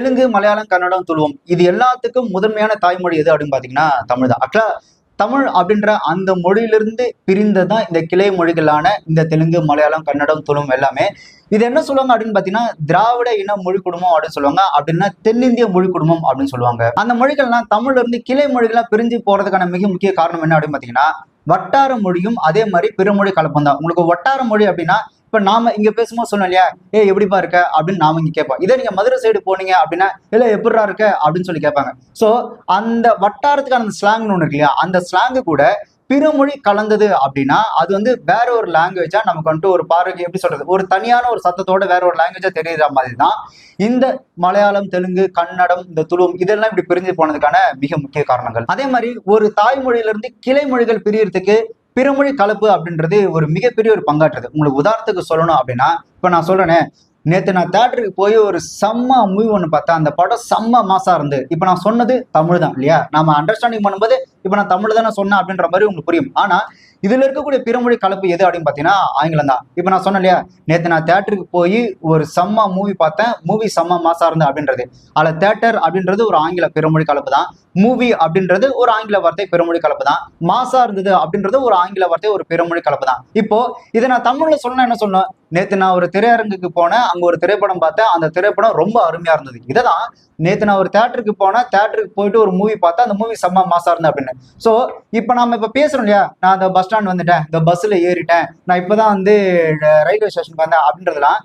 தெலுங்கு மலையாளம் கன்னடம் துளுவம் இது எல்லாத்துக்கும் முதன்மையான தாய்மொழி எது அப்படின்னு பார்த்தீங்கன்னா தமிழ் தான். ஆக்சுவலா தமிழ் அப்படின்ற அந்த மொழியிலிருந்து பிரிந்ததான் இந்த கிளை மொழிகளான இந்த தெலுங்கு மலையாளம் கன்னடம் துளும் எல்லாமே. இது என்ன சொல்லுவாங்க அப்படின்னு பாத்தீங்கன்னா திராவிட இன மொழி குடும்பம் அப்படின்னு சொல்லுவாங்க. அப்படின்னா தென்னிந்திய மொழி குடும்பம் அப்படின்னு சொல்லுவாங்க. அந்த மொழிகள்லாம் தமிழ்ல இருந்து கிளை மொழிகளா பிரிஞ்சு போறதுக்கான மிக முக்கிய காரணம் என்ன அப்படின்னு பாத்தீங்கன்னா வட்டார மொழியும் அதே மாதிரி பிறமொழி கலப்பம் தான் உங்களுக்கு வட்டார மொழி அப்படின்னா இப்ப நாம இங்க பேசும்போது சொன்னோம் இல்லையா? ஏ எப்படிப்பா இருக்க? அப்படின்னு நாம இங்க கேட்போம். இதே நீங்க மதுரை சைடு போனீங்க அப்படின்னா இல்ல எப்படிரா இருக்க? அப்படின்னு சொல்லி கேட்பாங்க. சோ அந்த வட்டாரத்துக்கான அந்த ஸ்லாங்னு ஒண்ணு இருக்கு இல்லையா? அந்த ஸ்லாங்கு கூட பிறமொழி கலந்தது அப்படின்னா அது வந்து வேற ஒரு லாங்குவேஜா நமக்கு வந்துட்டு ஒரு பார்வைக்கு எப்படி சொல்றது? ஒரு தனியான ஒரு சத்தத்தோட வேற ஒரு லாங்குவேஜா தெரியுற மாதிரி தான் இந்த மலையாளம் தெலுங்கு கன்னடம் இந்த துளும் இதெல்லாம் இப்படி பிரிஞ்சு போனதுக்கான மிக முக்கிய காரணங்கள். அதே மாதிரி ஒரு தாய்மொழியிலிருந்து கிளை மொழிகள் பிரியறதுக்கு பிறமொழி கலப்பு அப்படின்றது ஒரு மிகப்பெரிய ஒரு பங்காற்றுது. உங்களுக்கு உதாரணத்துக்கு சொல்லணும் அப்படின்னா இப்ப நான் சொல்றேனே நேத்து நான் தேட்டருக்கு போய் ஒரு செம்ம மூவி ஒன்று பார்த்தேன். அந்த படம் செம்ம மாசா இருந்து. இப்போ நான் சொன்னது தமிழ் தான் இல்லையா? நம்ம அண்டர்ஸ்டாண்டிங் பண்ணும்போது இப்போ நான் தமிழ் தானே சொன்னேன் அப்படின்ற மாதிரி உங்களுக்கு புரியும். ஆனா இதுல இருக்கக்கூடிய பிறமொழி கலப்பு எது அப்படின்னு பார்த்தீங்கன்னா ஆங்கிலம் தான். இப்போ நான் சொன்னேன் இல்லையா? நேத்து நான் தேட்டருக்கு போய் ஒரு செம்ம மூவி பார்த்தேன். மூவி செம்ம மாசா இருந்தது அப்படின்றது. அதில் தேட்டர் அப்படின்றது ஒரு ஆங்கில பிறமொழி கலப்பு தான். மூவி அப்படின்றது ஒரு ஆங்கில வார்த்தை பிறமொழி கலப்பு தான். மாசா இருந்தது அப்படின்றது ஒரு ஆங்கில வார்த்தை ஒரு பிறமொழி கலப்பு தான். இப்போ இதை நான் தமிழ்ல சொன்னா என்ன சொன்னேன் நேற்று நான் ஒரு திரையரங்குக்கு போனேன் அங்கே ஒரு திரைப்படம் பார்த்தேன். அந்த திரைப்படம் ரொம்ப அருமையாக இருந்தது. இதை தான் நேற்று நான் ஒரு தேட்டருக்கு போனேன். தேட்டருக்கு போயிட்டு ஒரு மூவி பார்த்தேன். அந்த மூவி செம்ம மாசா இருந்தேன் அப்படின்னு. ஸோ இப்போ நம்ம இப்போ பேசுகிறோம் இல்லையா? நான் அந்த பஸ் ஸ்டாண்ட் வந்துட்டேன். இந்த பஸ்ஸில் ஏறிட்டேன். நான் இப்போ தான் வந்து ரயில்வே ஸ்டேஷனுக்கு வந்தேன் அப்படின்றதுலாம்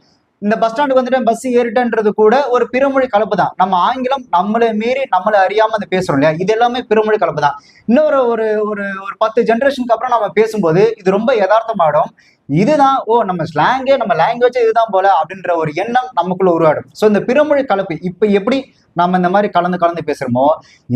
இந்த பஸ் ஸ்டாண்டுக்கு வந்துட்டு பஸ் ஏறிட்டேன்றது கூட ஒரு பிறமொழி கலப்பு தான் நம்ம ஆங்கிலம் நம்மளை மீறி நம்மளை அறியாம அதை பேசுறோம் இல்லையா? இது எல்லாமே பிறமொழி கலப்பு தான் இன்னொரு ஒரு ஒரு ஒரு பத்து ஜென்ரேஷனுக்கு அப்புறம் நம்ம பேசும்போது இது ரொம்ப யதார்த்தமாயிடும். இதுதான் ஓ நம்ம ஸ்லாங்கே நம்ம லாங்குவேஜ் இதுதான் போல அப்படின்ற ஒரு எண்ணம் நமக்குள்ள உருவாடும் ஸோ இந்த பிறமொழி கலப்பு இப்போ எப்படி நம்ம இந்த மாதிரி கலந்து கலந்து பேசுறோமோ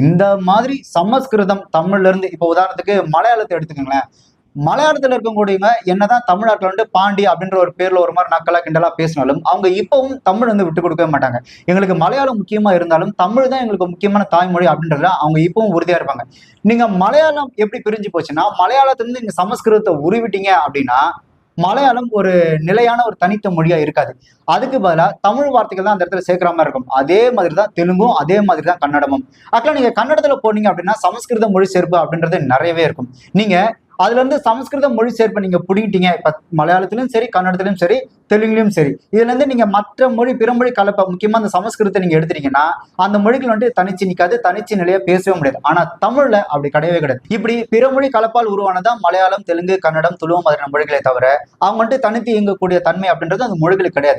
இந்த மாதிரி சமஸ்கிருதம் தமிழ்ல இருந்து இப்போ உதாரணத்துக்கு மலையாளத்தை எடுத்துக்கோங்களேன். மலையாளத்தில் இருக்கக்கூடியவங்க என்னதான் தமிழ்நாட்டில் வந்து பாண்டி அப்படின்ற ஒரு பேர்ல ஒரு மாதிரி நக்கலா கிண்டலா பேசினாலும் அவங்க இப்பவும் தமிழ் வந்து விட்டு கொடுக்கவே மாட்டாங்க. எங்களுக்கு மலையாளம் முக்கியமா இருந்தாலும் தமிழ் தான் எங்களுக்கு முக்கியமான தாய்மொழி அப்படின்றதுல அவங்க இப்பவும் உறுதியா இருப்பாங்க. நீங்க மலையாளம் எப்படி பிரிஞ்சு போச்சுன்னா மலையாளத்துல இருந்து நீங்க சமஸ்கிருதத்தை உருவிட்டீங்க அப்படின்னா மலையாளம் ஒரு நிலையான ஒரு தனித்த மொழியா இருக்காது. அதுக்கு பதிலாக தமிழ் வார்த்தைகள் தான் அந்த இடத்துல சேர்க்கிற மாதிரி இருக்கும். அதே மாதிரி தான் தெலுங்கும் அதே மாதிரி தான் கன்னடமும். அக்கா நீங்க கன்னடத்துல போனீங்க அப்படின்னா சமஸ்கிருத மொழி சேர்ப்பு அப்படின்றது நிறையவே இருக்கும். நீங்க அதுல இருந்து சமஸ்கிருத மொழி சேர்ப்பு நீங்க பிடிக்கிட்டீங்க இப்ப மலையாளத்திலும் சரி கன்னடத்திலும் சரி தெலுங்குலயும் சரி. இதுல இருந்து நீங்க மற்ற மொழி பிறமொழி கலப்பை முக்கியமா அந்த சமஸ்கிருதத்தை நீங்க எடுத்துட்டீங்கன்னா அந்த மொழிகள் வந்துட்டு தனிச்சு நிக்காது தனிச்சு நிலையா பேசவே முடியாது. ஆனா தமிழ்ல அப்படி கிடையவே கிடையாது. இப்படி பிறமொழி கலப்பால் உருவானதா மலையாளம் தெலுங்கு கன்னடம் துளுவம் மாதிரியான மொழிகளை தவிர அவங்க வந்துட்டு தனித்து இயங்கக்கூடிய தன்மை அப்படின்றது அந்த மொழிகளுக்கு கிடையாது.